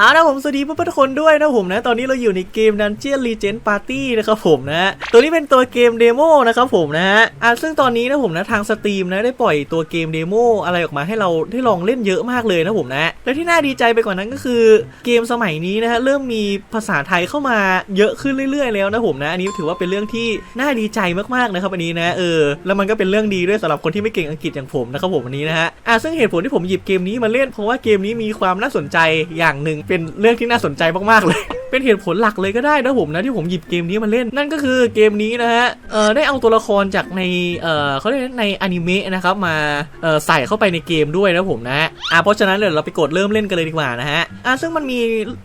เอาละผมสวัสดีเพื่อนๆทุกคนด้วยนะผมนะ ตอนนี้เราอยู่ในเกม Dungeon Legend Party นะครับผมนะตัวนี้เป็นตัวเกมเดโมนะครับผมนะฮะอะซึ่งตอนนี้นะผมนะทางสตรีมนะได้ปล่อยตัวเกมเดโมอะไรออกมาให้เราได้ลองเล่นเยอะมากเลยนะผมนะและที่น่าดีใจไปกว่านั้นก็คือเกมสมัยนี้นะฮะเริ่มมีภาษาไทยเข้ามาเยอะขึ้นเรื่อย ๆ แล้วนะผมนะอันนี้ถือว่าเป็นเรื่องที่น่าดีใจมากๆนะครับอันนี้นะเออแล้วมันก็เป็นเรื่องดีด้วยสำหรับคนที่ไม่เก่งอังกฤษอย่างผมนะครับผมอันนี้นะฮะอะซึ่งเหตุผลที่ผมหยิบเกมนี้มาเล่นเพราะว่าเกมนี้มีความน่าสนใจอย่างหนึ่งเป็นเรื่องที่น่าสนใจมากๆเลย เป็นเหตุผลหลักเลยก็ได้นะผมนะที่ผมหยิบเกมนี้มาเล่นนั่นก็คือเกมนี้นะฮะเออได้เอาตัวละครจากในเออเขาเรียกในอนิเมะนะครับมาเออใส่เข้าไปในเกมด้วยนะผมนะอะเพราะฉะนั้นเดี๋ยวเราไปกดเริ่มเล่นกันเลยดีกว่านะฮะอะซึ่งมันมี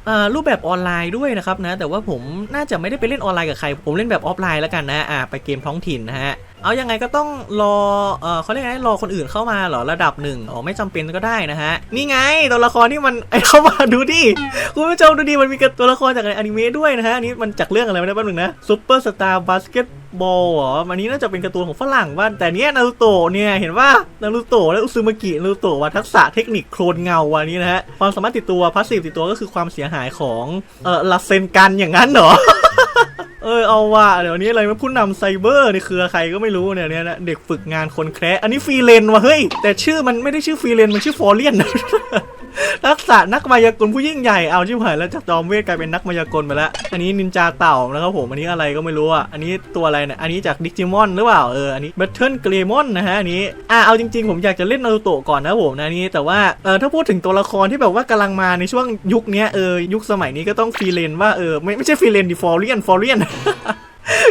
เอ่อรูปแบบออนไลน์ด้วยนะครับนะแต่ว่าผมน่าจะไม่ได้ไปเล่นออนไลน์กับใคร ผมเล่นแบบออฟไลน์แล้วกันนะอะไปเกมท้องถิ่นนะฮะเอายังไงก็ต้องรอเออเขาเรียกไงรอคนอื่นเข้ามาเหรอระดับหนึ่งอ๋อไม่จำเป็นก็ได้นะฮะนี่ไงตัวละครที่มันไอเข้ามาดูดิคุณผู้ชมดูดิมันมีตัวละครจากในอนิเมะด้วยนะฮะอันนี้มันจากเรื่องอะไรไม่ได้บ้างหนึ่งนะซูเปอร์สตาร์บาสเกตบอลเหรออันนี้น่าจะเป็นการ์ตูนของฝรั่งบ้านแต่เนี้ยนารูโตะเนี่ยเห็นว่านารูโตะและอุซึมากินารูโตะว่าทักษะเทคนิคโคลนเงาวันนี้นะฮะความสามารถติดตัวพาสซีฟติดตัวก็คือความเสียหายของเออลาเซนกันอย่างนั้นเหรอเออเอาว่าเดี๋ยวนี้อะไรมาผู้นำไซเบอร์ในเครือใครก็ไม่รู้เนี่ยเนี่ยนะเด็กฝึกงานคนแคร์อันนี้ฟรีเลนวะเฮ้ยแต่ชื่อมันไม่ได้ชื่อฟรีเลนมันชื่อฟอร์เลียน ทักษะนักมายากลผู้ยิ่งใหญ่เอาชิบหายแล้วจากจอมเวทกลายเป็นนักมายากลไปแล้ว อันนี้นินจาเต่านะครับผมอันนี้อะไรก็ไม่รู้อะอันนี้ตัวอะไรเนี่ยอันนี้จากดิจิมอนหรือเปล่าเอออันนี้แบทเทิลเกรมอนนะฮะอันนี้อะเอาจริงๆ ผมอยากจะเล่นนารูโตะก่อนนะผมนะนี้แต่ว่าเออถ้าพูดถึงตัวละครที่แบบว่ากำลังมาในช่วงยุคนี้เออยุคสมัยนี้ก็ต้องฟรีเลนว่าเออไม่ไม่ใช่ฟรีเลนดิฟอร์เลียนฟอร์เลียน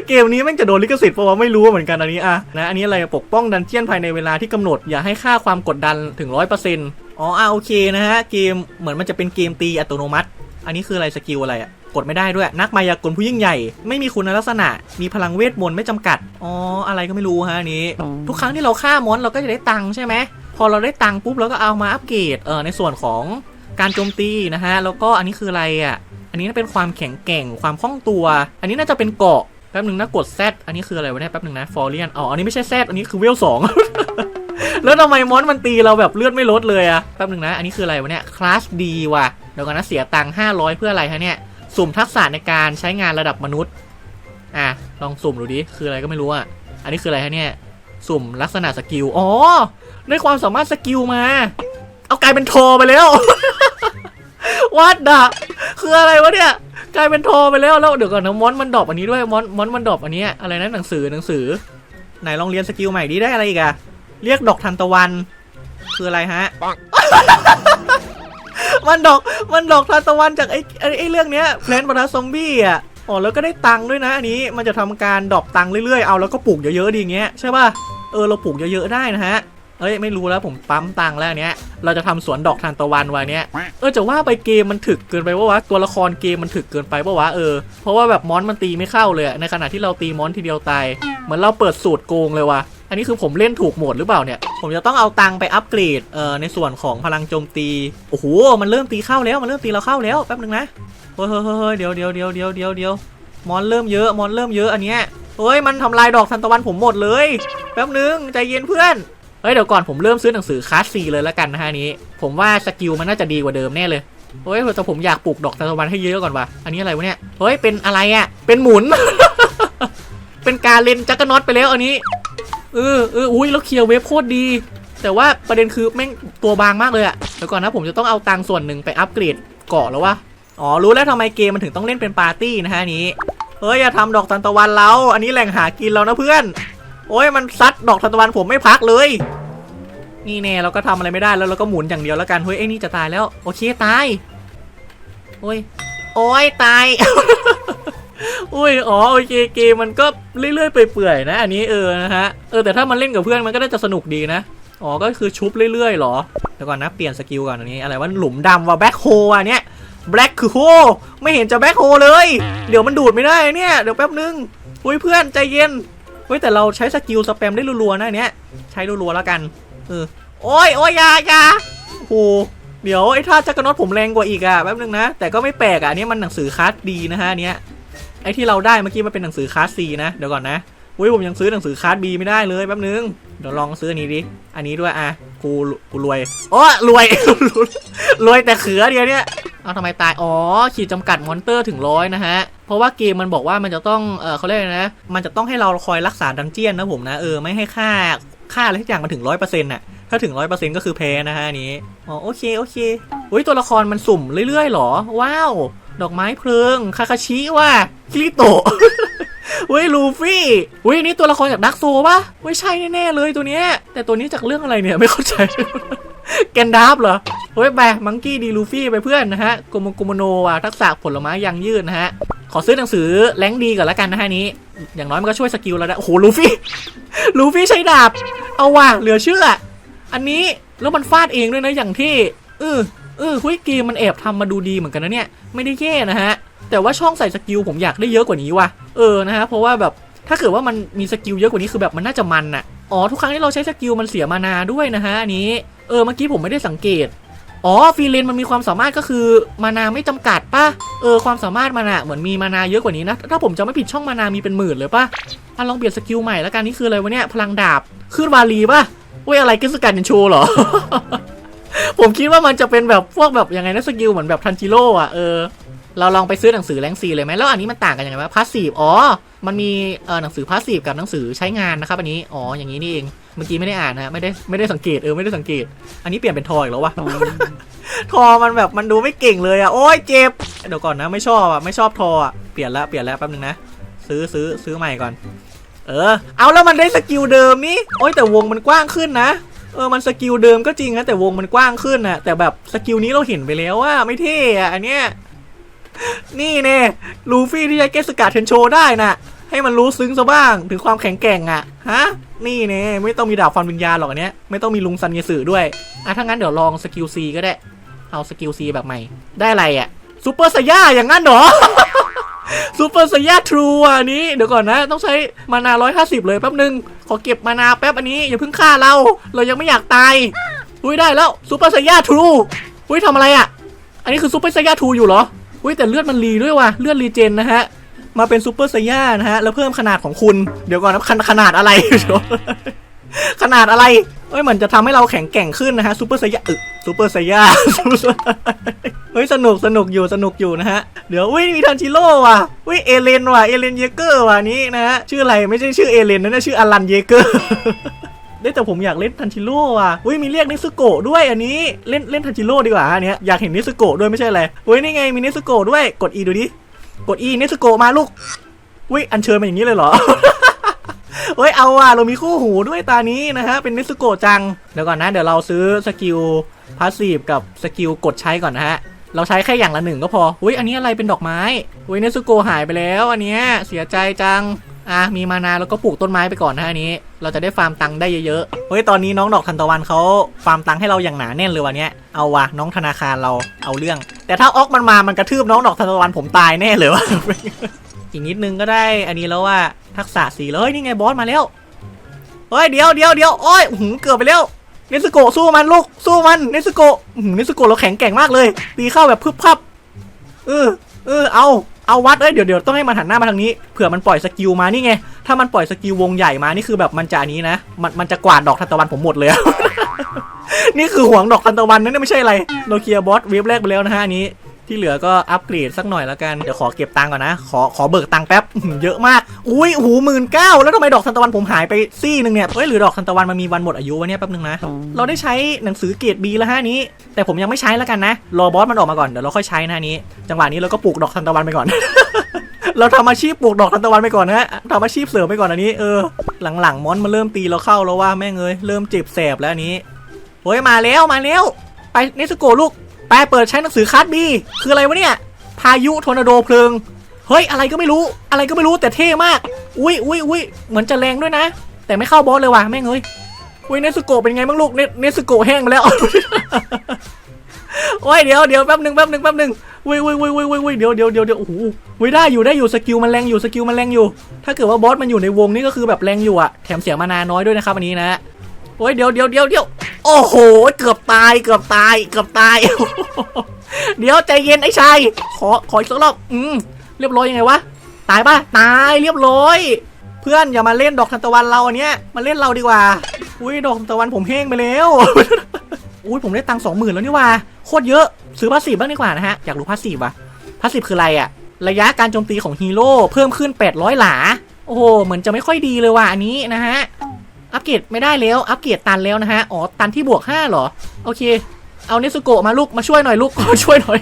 เกมนี้แม่งจะโดนลิขสิทธิ์เพราะว่าไม่รู้เหมือนกันอันนี้อะนะอันนี้อะไรปกป้องดันเจียนภายในเวลาที่กำหนดอย่าให้ค่าความกดดันถึงร้อยเปอร์เซ็นต์ อ๋ออะโอเคนะฮะเกมเหมือนมันจะเป็นเกมตีอัตโนมัติ อันนี้คืออะไรสกิลอะไรอะกดไม่ได้ด้วย นักมายากลผู้ยิ่งใหญ่ ไม่มีคุณลักษณะ มีพลังเวทมนต์ไม่จำกัด อ๋อ อะไรก็ไม่รู้ฮะอันนี้ ทุกครั้งที่เราฆ่ามอนเราก็จะได้ตังค์ใช่ไหม พอเราได้ตังค์ปุ๊บเราก็เอามาอัปเกรด เออในส่วนของการโจมตีนะฮะ แล้วก็อันนี้คืออะไรอะ อันนี้เป็นความแข็งแกร่ง ความคล่องตัว อันนี้น่าจะเป็นเกราะ แป๊บหนึ่งนะกด Z อันนี้คืออะไรวะเนี่ยแป๊บหนึ่งนะ ฟอร์เลียน อ๋อ อันนี้ไม่ใช่ Z อันนี้คือเวลสอง แล้วทำไมมอนมันตีเราแบบเลือดไม่ลดเลยอะแป๊บหนึ่งนะ อันนี้คืออะไรวะเนี่ยคลาสดีว่ะเดี๋ยวก่อนนะเสียตังค์500เพื่ออะไรฮะเนี่ย สุ่มทักษะในการใช้งานระดับมนุษย์ อะ ลองสุ่มดูดิ คืออะไรก็ไม่รู้อะอันนี้คืออะไรฮะเนี่ย สุ่มลักษณะสกิล อ๋อ ได้ความสามารถสกิลมา เอากลายเป็นโทไปแล้ววัดดะคืออะไรวะเนี่ยกลายเป็นโทไปแล้วแล้วเดี๋ยวก่อนนะมอนมันดรอปอันนี้ด้วยมอนมอนมันดรอปอันนี้อะไรนะหนังสือหนังสือไหนลองเรียนสกิลใหม่ดีได้อะไรอีกอะ เรียกดอกทันตะวัน คืออะไรฮะ มันดอกมันดอกทานตะวันจากไอ้ไอ้ไอ้เรื่องเนี้ยแพลนบรรซอมบี้อะอ๋อแล้วก็ได้ตังค์ด้วยนะ อันนี้มันจะทำการดรอปตังค์เรื่อยๆ เอาแล้วก็ปลูกเยอะๆดีอย่างเงี้ยใช่ป่ะ เออเราปลูกเยอะๆได้นะฮะเอ้ยไม่รู้แล้วผมปั๊มตังค์แล้วอันเนี้ยเราจะทำสวนดอกทานตะวันไว้เนี้ยเออจะว่าไปเกมมันถึกเกินไปปะวะตัวละครเกมมันถึกเกินไปปะวะเออเพราะว่าแบบมอนมันตีไม่เข้าเลยอะในขณะที่เราตีมอนทีเดียวตายเหมือนเราเปิดสูตรโกงเลยวะอันนี้คือผมเล่นถูกโหมดหรือเปล่าเนี่ย ผมจะต้องเอาตังค์ไปอัปเกรดเอ่อในส่วนของพลังโจมตี โอ้โห มันเริ่มตีเข้าแล้ว มันเริ่มตีเราเข้าแล้วแป๊บนึงนะ เฮ้ยเฮ้ยเฮ้ยเดี๋ยวเดี๋ยวเดี๋ยวเดี๋ยวเดี๋ยวเดี๋ยวมอนเริ่มเยอะ มอนเริ่มเยอะอันเนี้ยเฮ้ย มันทำลายดอกทันตะวันผมหมดเลย แป๊บนึงใจเย็นเพื่อน เฮ้ยเดี๋ยวก่อนผมเริ่มซื้อหนังสือคลาสซีเลยแล้วกันนะฮะนี้ ผมว่าสกิลมันน่าจะดีกว่าเดิมแน่เลยเฮ้ยแต่ผมอยากปลูกดอกทานตะวันให้เยอะก่อนว่ะ อันนี้อะไรวะเนี่ย เฮ้ยเป็นอะไรอะ เป็นหมุน เป็นการเล่นจักรน็อตไปแล้วอันนี้ เออเอออุ้ยแล้วเคลียร์เวฟโคตรดี แต่ว่าประเด็นคือแม่งตัวบางมากเลยอะเดี๋ยวก่อนนะผมจะต้องเอาตังส่วนหนึ่งไปอัปเกรดเกาะแล้ววะอ๋อรู้แล้วทำไมเกมมันถึงต้องเล่นเป็นปาร์ตี้นะฮะนี้เฮ้ยอย่าทำดอกทานตะวันเราอันนี้แหล่งหากินเรานะเพื่อน โอ้ยมันซัดดอกทานตะวันผมไม่พักเลย นี่แน่เราก็ทำอะไรไม่ได้แล้วเราก็หมุนอย่างเดียวแล้วกันเฮ้ยไอ้นี่จะตายแล้ว โอเคตายโอ้ยโอ้ยตาย อุ้ยอ๋อโอเคเกมมันก็เรื่อยๆไปเปื่อยนะ อันนี้เออนะฮะเออแต่ถ้ามันเล่นกับเพื่อนมันก็น่าจะสนุกดีนะอ๋อก็คือชุบเรื่อยๆหรอเดี๋ยวก่อนนะเปลี่ยนสกิลก่อนอันนี้อะไรว่าหลุมดำว่าแบ็คโฮอะเนี้ยแบล็คคือโฮไม่เห็นจะแบ็คโฮเลย เดี๋ยวมันดูดไม่ได้เนี่ยเดี๋ยวแป๊บนึงอุ้ยเพื่อนใจเย็นเฮ้ยแต่เราใช้สกิลสแปมได้รัวๆนะเนี้ยใช้รัวๆแล้วกันเออโอ้ยโอ้ยยายาโอ้โหเดี๋ยวไอ้ท่าจักรนอตผมแรงกว่าอีกอะแป๊บนึงนะ แต่ก็ไม่แปลกอะอันนี้มันหนังสือคลาสดีนะฮะเนี้ย ไอ้ที่เราได้เมื่อกี้มันเป็นหนังสือคลาส C นะ เดี๋ยวก่อนนะอุ้ยผมยังซื้อหนังสือคลาส B ไม่ได้เลยแป๊บนึง เดี๋ยวลองซื้ออันนี้ดิ อันนี้ด้วยอะกูกูรวยโอ้รวย รวยแต่เขือเดียวเนี่ยเอาทำไมตาย อ๋อ ขีดจำกัดมอนเตอร์ถึงร้อยนะฮะ เพราะว่าเกมมันบอกว่ามันจะต้อง เออเขาเรียกไรนะ มันจะต้องให้เราคอยรักษาดันเจียนนะผมนะ เออ ไม่ให้ค่า ค่าอะไรทุกอย่างมันถึงร้อยเปอร์เซ็นต์น่ะ ถ้าถึงร้อยเปอร์เซ็นต์ก็คือแพ้นะฮะนนี้ อ๋อ โอเค โอเค อุ้ย ตัวละครมันสุ่มเรื่อยๆหรอ ว้าว ดอกไม้เพลิง คาคาชิว่ะคิริโตะเว้ยลูฟี่เว้ยนี่ตัวละครจากดักโซปะเว้ยใช่แน่ๆเลยตัวเนี้ย แต่ตัวนี้จากเรื่องอะไรเนี่ยไม่เข้าใจ แกนดาฟเหรอ เฮ้ยแบมังกี้ดีลูฟี่ไปเพื่อนนะฮะโกโมโกโมโนว่ะทักษะผลไม้ยังยืดนะฮะ ขอซื้อหนังสือแรงดีก่อนละกันนะฮะนี้ อย่างน้อยมันก็ช่วยสกิลเราได้โอ้โหลูฟี่ ลูฟี่ใช้ดาบ เอาว่ะเหลือเชื่อ อันนี้แล้วมันฟาดเองด้วยนะอย่างที่เออ เออหุ้ยเกมมันแอบทำมาดูดีเหมือนกันนะเนี่ยไม่ได้แย่นะฮะแต่ว่าช่องใส่สกิลผมอยากได้เยอะกว่านี้ว่ะเออนะฮะเพราะว่าแบบถ้าเกิดว่ามันมีสกิลเยอะกว่านี้คือแบบมันน่าจะมันอะอ๋อทุกครั้งที่เราใช้สกิลมันเสียมานาด้วยนะฮะอันนี้เออเมื่อกี้ผมไม่ได้สังเกตอ๋อฟีเลนมันมีความสามารถก็คือมานาไม่จำกัดป่ะเออความสามารถมันอะเหมือนมีมานาเยอะกว่านี้นะถ้าผมจำไม่ผิดช่องมานามีเป็นหมื่นเลยป่ะอะลองเปลี่ยนสกิลใหม่แล้วกันนี่คืออะไรวะเนี่ยพลังดาบขึ้นวาลีป่ะเว้ยอะไรกิสกันโชว์เหรอ ผมคิดว่ามันจะเป็นแบบพวกแบบยังไงนะสกิลเหมือนแบบทันจิโร่อะเออเราลองไปซื้อหนังสือแรงซีเลยไหมแล้วอันนี้มันต่างกันยังไงวะพาสซีฟอ๋อ มันมีเออหนังสือพาสซีฟกับหนังสือใช้งานนะครับอันนี้อ๋ออย่างนี้นี่เองเมื่อกี้ไม่ได้อ่านนะไม่ได้ไม่ได้สังเกตเออไม่ได้สังเกต อันนี้เปลี่ยนเป็นทอยอีกแล้ววะทอมันแบบมันดูไม่เก่งเลยอะโอ้ยเจ็บเดี๋ยวก่อนนะไม่ชอบอะไม่ชอบทออะเปลี่ยนละเปลี่ยนแล้วแป๊บนึงนะซื้อซื้อซื้อใหม่ก่อน เออ เอาแล้วมันได้สกิลเดิมนี่โอ้ยแต่วงมันกว้างขึ้นนะ เออมันสกิลเดิมก็จริงนะแต่วงมันกว้างขึ้นนะแต่แบบสกิลนี้เราเห็นไปแล้วว่าไม่เท่อะอันเนี้ยนี่เน่ลูฟี่ที่ใช้เกสกาเทนโชได้น่ะ ให้มันรู้ซึ้งซะบ้างถึงความแข็งแกร่งอะฮะนี่เน่ไม่ต้องมีดาบฟันวิญญาณหรอกอันเนี้ยไม่ต้องมีลุงซันเยสึด้วยอะถ้างั้นเดี๋ยวลองสกิลซีก็ได้ เอาสกิลซีแบบใหม่ ได้อะไรอะซูเปอร์ไซย่าอย่างนั้นเหรอซูเปอร์ไซย่าทรูอันนี้เดี๋ยวก่อนนะ ต้องใช้มานาร้อยห้าสิบเลยแป๊บนึง ขอเก็บมานาแป๊บอันนี้อย่าเพิ่งฆ่าเรา เรายังไม่อยากตายอุ้ยได้แล้วซูเปอร์ไซย่าทรูอุ้ยทำอะไรอะ อันนี้คือซูเปอร์ไซย่าทรูอยู่เหรออุ้ยแต่เลือดมันรีด้วยว่ะเลือดรีเจนนะฮะมาเป็นซูเปอร์ไซย่านะฮะแล้วเพิ่มขนาดของคุณ เดี๋ยวก่อนนะขนขนาดอะไรขนาดอะไร อ้ยเหมือนจะทำให้เราแข็งแกร่งขึ้นนะฮะซูเปอร์ไซย่าอึซูเปอร์ไซย่าเฮ้ยสนุกสนุกอยู่สนุกอยู่นะฮะ เดี๋ยวอุ้ยมีทันชิโร่ว่ะอุ้ยเอเลนว่ะเอเลนเยเกอร์ว่ะนี้นะฮะชื่ออะไรไม่ใช่ชื่อเอเลนนะนี่ยชื่ออลันเยเกอร์ได้แต่ผมอยากเล่นทันชิโร่อะอุ้ยมีเรียกนิสโกะด้วยอันนี้เล่นเล่นทันชิโร่ดีกว่าอันเนี้ยอยากเห็นนิสโกะด้วยไม่ใช่อะไรเฮ้ยนี่ไงมีนิสโกะด้วยกด E ดูดิกด E นิสโกะมาลูกอุ้ยอันเชิญมาอย่างนี้เลยเหรอ เฮ้ยเอาอะเรามีคู่หูด้วยตานี้นะฮะเป็นนิสโกะจัง เดี๋ยวก่อนนะ เดี๋ยวเราซื้อสกิลพาสซีฟกับสกิลกดใช้ก่อนนะฮะ เราใช้แค่อย่างละหนึ่งก็พออุ้ยอันนี้อะไรเป็นดอกไม้อุ้ยนิสโกะหายไปแล้วอันเนี้ยเสียใจจังอะมีมานาแล้วก็ปลูกต้นไม้ไปก่อนนะอันนี้ เราจะได้ฟาร์มตังค์ได้เยอะๆเฮ้ยตอนนี้น้องดอกทันตะวันเขาฟาร์มตังค์ให้เราอย่างหนาแน่นเลยวันนี้เอาวะน้องธนาคารเราเอาเรื่อง แต่ถ้าออกมันมามันกระทืบน้องดอกทันตะวันผมตายแน่เลยวะอีกนิดนึงก็ได้อันนี้แล้วว่า ทักษะสีแล้วเฮ้ยนี่ไงบอสมาแล้วเฮ้ยเดี๋ยวเดี๋ยวเดี๋ยวโอ้ยหืมเกือบไปแล้วเนสโกสู้มันลูกสู้มันเนสโก้หือเนสโกเราแข็งแกร่งมากเลย ตีเข้าแบบพึบพับเออเออเอาเอาวัดเอ้ยเดี๋ยวเดี๋ยวต้องให้มันหันหน้ามาทางนี้เผื่อมันปล่อยสกิลมานี่ไงถ้ามันปล่อยสกิลวงใหญ่มานี่คือแบบมันจะนี้นะมันมันจะกวาดดอกทันตะวันผมหมดเลย นี่คือห่วงดอกทันตะวันนั่นไม่ใช่อะไรโนเกียบอสเวฟแรกไปแล้วนะฮะนี้ ที่เหลือก็อัปเกรดสักหน่อยแล้วกัน เดี๋ยวขอเก็บตังค์ก่อนนะ ขอขอเบิกตังค์แป๊บ เยอะมาก อุ้ยโอ้โหมื่นเก้าแล้วทำไมดอกทันตะวันผมหายไปซี่หนึ่งเนี่ยเฮ้ยหรือดอกทันตะวันมันมีวันหมดอายุวะเนี่ยแป๊บนึงนะ เราได้ใช้หนังสือเกรดบีแล้วฮะนี้ แต่ผมยังไม่ใช้แล้วกันนะ รอบอสมันออกมาก่อน เดี๋ยวเราค่อยใช้นะนี้ จังหวะนี้เราก็ปลูกดอกทันตะวันไปก่อนเราทำอาชีพปลูกดอกทันตะวันไปก่อนนะฮะทำอาชีพเสริมไปก่อนอันนี้เออหลังๆมอนมาเริ่มตีเราเข้าแล้วว่าแม่งเอ้ยเริ่มเจ็บแสบแล้วอันนี้เฮ้ยมาแล้วมาแล้วไปเนสโกลูก ไปเปิดใช้หนังสือคัสบีคืออะไรวะเนี่ย พายุทอร์นาโดเพลิง เฮ้ย อะไรก็ไม่รู้ อะไรก็ไม่รู้แต่เท่มาก อุ้ยอุ้ยอุ้ยเหมือนจะแรงด้วยนะ แต่ไม่เข้าบอสเลยว่ะแม่งเอ้ยอุ้ยเนสโกเป็นไงบ้างลูก เนเนสโกแห้งไปแล้วโอ้ยเดี๋ยวเดี๋ยวแป๊บหนึ่งแป๊บหนึ่งแป๊บหนึ่งอุ้ยอุ้ยอุ้ยอุ้ยอุ้ยเดี๋ยวเดี๋ยวเดี๋ยวเดี๋ยวโอ้โหอุ้ยได้อยู่ได้อยู่สกิลมันแรงอยู่สกิลมันแรงอยู่ ถ้าเกิดว่าบอสมันอยู่ในวงนี่ก็คือแบบแรงอยู่อะแถมเสียมานาน้อยด้วยนะครับอันนี้นะโอ้ยเดี๋ยวเดี๋ยวเดี๋ยวเดี๋ยว โอ้โห เกือบตาย เกือบตาย เกือบตาย เดี๋ยวใจเย็นไอ้ชาย ขอ ขออีกสักรอบ อืม เรียบร้อยยังไงวะ ตายปะตายเรียบร้อย เพื่อนอย่ามาเล่นดอกทานตะวันเราอันเนี้ย มาเล่นเราดีกว่า อุ้ยดอกทานตะวันผมแห้งไปแล้ว อุ้ยผมได้ตังค์สองหมื่นแล้วนี่ว่า โคตรเยอะ ซื้อพาสซีฟบ้างดีกว่านะฮะ อยากรู้พาสซีฟอะพาสซีฟคืออะไรอะระยะการโจมตีของฮีโร่เพิ่มขึ้น 800 หลา โอ้โห เหมือนจะไม่ค่อยดีเลยว่ะอันนี้นะฮะ อัปเกรดไม่ได้แล้ว อัปเกรดตันแล้วนะฮะ อ๋อ ตันที่บวก5เหรอ โอเค เอาเนสุโกะมาลูก มาช่วยหน่อยลูกมาช่วยหน่อย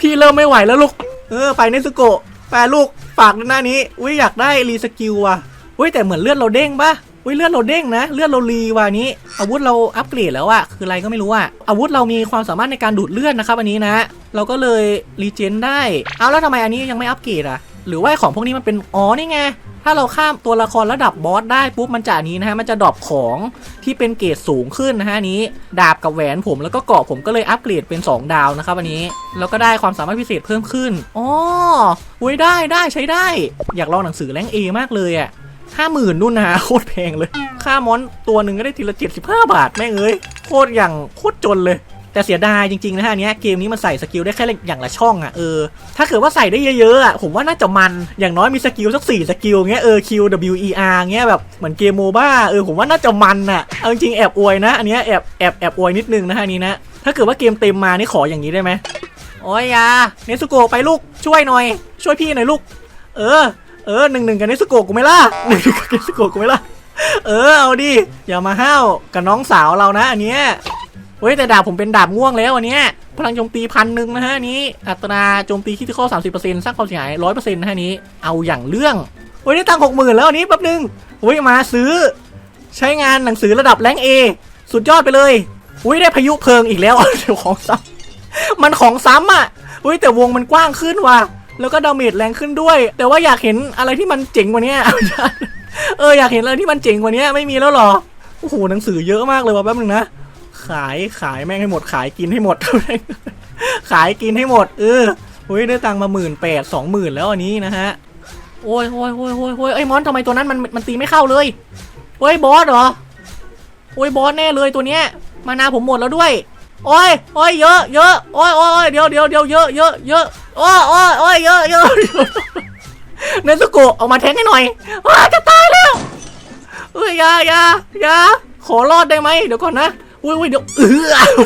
พี่เริ่มไม่ไหวแล้วลูก เออ ไปเนสุโกะไปลูก ฝากหน้านี้ อุ้ยอยากได้รีสกิลว่ะ อุ้ยแต่เหมือนเลือดเราเด้งปะอุ้ยเลือดเราเด้งนะ เลือดเรารีว่ะนนี้ อาวุธเราอัปเกรดแล้วอะคืออะไรก็ไม่รู้อะอาวุธเรามีความสามารถในการดูดเลือดนะครับอันนี้นะ เราก็เลยรีเจนได้ เอาแล้วทำไมอันนี้ยังไม่อัปเกรดอะ หรือว่าของพวกนี้มันเป็นอ๋อนี่ไงถ้าเราข้ามตัวละครระดับบอสได้ปุ๊บมันจะนี้นะฮะมันจะดรอปของที่เป็นเกรดสูงขึ้นนะฮะนี้ ดาบกับแหวนผมแล้วก็เกราะผมก็เลยอัปเกรดเป็น 2 ดาวนะครับอันนี้แล้วก็ได้ความสามารถพิเศษเพิ่มขึ้นอ๋ออุ้ยได้ได้ใช้ได้ อยากลองหนังสือแรงเอมากเลยอะห้าหมื่นนู่นนะฮะโคตรแพงเลย ค่ามอนตัวหนึ่งก็ได้ทีละ 75 บาทแม่งเอ้ยโคตรอย่างโคตรจนเลย แต่เสียดายจริงๆนะฮะอันเนี้ยเกมนี้มันใส่สกิลได้แค่อย่างละช่องอะ่ะเออถ้าเกิดว่าใส่ได้เยอะๆอะ่ะผมว่าน่าจะมันอย่างน้อยมีสกิลสักสี่สกิลเงี้ยเออ Q W E R เงี้ยแบบเหมือนเกมโมบ้าเออผมว่าน่าจะมันอะเอาจริงๆแอบอวยนะอันเนี้ยแอบแอบแอบอวยนิดนึงนะฮะนี้นะถ้าเกิดว่าเกมเต็มมานี่ขออย่างนี้ได้ไหมโอ้ยอยาเนสุโกะไปลูกช่วยหน่อย ช่วยพี่หน่อยลูก เออเออหนึ่งหนึ่งกับเนสุโกะกูไม่ล่ะหนึ่งกับเนสุโกะกูไม่ล่ะเออเอาดิอย่ามาห้าวกับน้องสาวเรานะอันเนี้ย เฮ้ยแต่ดาบผมเป็นดาบง่วงแล้วอันเนี้ยพลังโจมตีพันหนึ่งนะฮะนี้ อัตราโจมตีคิดที่ข้อสามสิบเปอร์เซ็นต์สร้างความเสียหายร้อยเปอร์เซ็นต์นะฮะนี้ เอาอย่างเรื่องเฮ้ยได้ตังหกหมื่นแล้วอันนี้แป๊บนึงเฮ้ยมาซื้อ ใช้งานหนังสือระดับแรงเอสุดยอดไปเลยอุ้ยได้พายุเพลิงอีกแล้วเดี๋ยวของซ้ำมันของซ้ำอะอุ้ยแต่วงมันกว้างขึ้นว่ะแล้วก็ดาเมจแรงขึ้นด้วย แต่ว่าอยากเห็นอะไรที่มันเจ๋งกว่านี้เอออยากเห็นอะไรที่มันเจ๋งกว่านี้ไม่มีแล้วหรอโอ้โหหนังสือเยอะมากเลยว่ะแป๊บนึงนะ ขายขายแม่งให้หมดขายกินให้หมด ขายกินให้หมด เออเฮ้ยได้ตังค์มาหมื่นแปดสองหมื่นแล้วอันนี้นะฮะโอ้ยโอ้ยโอ้ยโอ้ยโอ้ยไอ้มอนทำไมตัวนั้นมันมันตีไม่เข้าเลยเฮ้ยบอสเหรอโอ้ยบอสแน่เลยตัวเนี้ย มานาผมหมดแล้วด้วยโอ้ยโอ้ยเยอะเยอะโอ้ยโอ้ยเดี๋ยวเดี๋ยวเดี๋ยวเยอะเยอะเยอะโอ้ยโอ้ยโอ้ยเยอะเยอะเนสโกะเอามาแทงให้หน่อยว้าจะตายแล้วเอ้ยยายายาขอรอดได้ไหมเดี๋ยวก่อนนะ อุ้ยอุ้ยเดี๋ยวเออ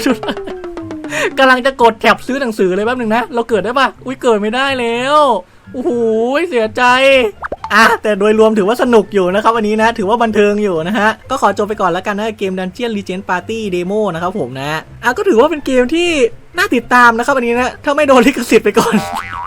กำลังจะกดแถบซื้อหนังสือเลยแป๊บหนึ่งนะ เราเกิดได้ปะอุ้ยเกิดไม่ได้แล้วโอ้โหเสียใจอะแต่โดยรวมถือว่าสนุกอยู่นะครับวันนี้นะ ถือว่าบันเทิงอยู่นะฮะ ก็ขอจบไปก่อนแล้วกันนะเกม Dungeon Legend Party Demo นะครับผมนะอะก็ถือว่าเป็นเกมที่ น่าติดตามนะครับวันนี้นะถ้าไม่โดนลิขสิทธิ์ไปก่อน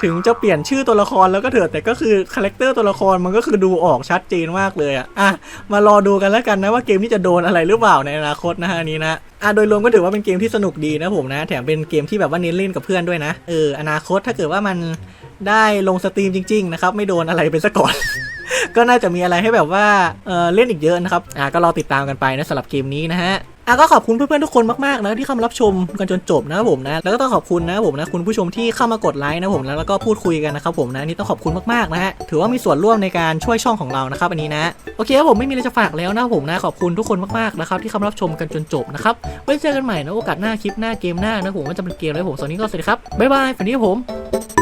ถึงจะเปลี่ยนชื่อตัวละครแล้วก็เถอะแต่ก็คือคาแรคเตอร์ตัวละครมันก็คือดูออกชัดเจนมากเลยอะอะมารอดูกันแล้วกันนะว่าเกมนี้จะโดนอะไรหรือเปล่าในอนาคตนะฮะอันนี้นะอะโดยรวมก็ถือว่าเป็นเกมที่สนุกดีนะผมนะ แถมเป็นเกมที่แบบว่าเน้นเล่นกับเพื่อนด้วยนะเอออนาคตถ้าเกิดว่ามันได้ลงสตรีมจริง ๆ นะครับ ไม่โดนอะไรไปซะก่อน ก็น่าจะมีอะไรให้แบบว่าเออเล่นอีกเยอะนะครับอะก็รอติดตามกันไปนะสำหรับเกมนี้นะฮะ อะก็ขอบคุณเพื่อนๆทุกคนมากๆนะที่เข้ามารับชมกันจนจบนะครับผมนะ แล้วก็ต้องขอบคุณนะผมนะคุณผู้ชมที่เข้ามากดไลค์นะผมแล้วก็พูดคุยกันนะครับผมนะนี่ต้องขอบคุณมากๆนะฮะถือว่ามีส่วนร่วมในการช่วยช่องของเรานะครับอันนี้นะโอเคครับผมไม่มีอะไรจะฝากแล้วนะผมนะขอบคุณทุกคนมากๆนะครับที่เข้ามารับชมกันจนจบนะครับไว้เจอกันใหม่นะโอกาสหน้าคลิปหน้าเกมหน้านะผมว่าจะเป็นเกมอะไรผมสวัสดีก็สวัสดีครับบ๊ายบายฝันดีผม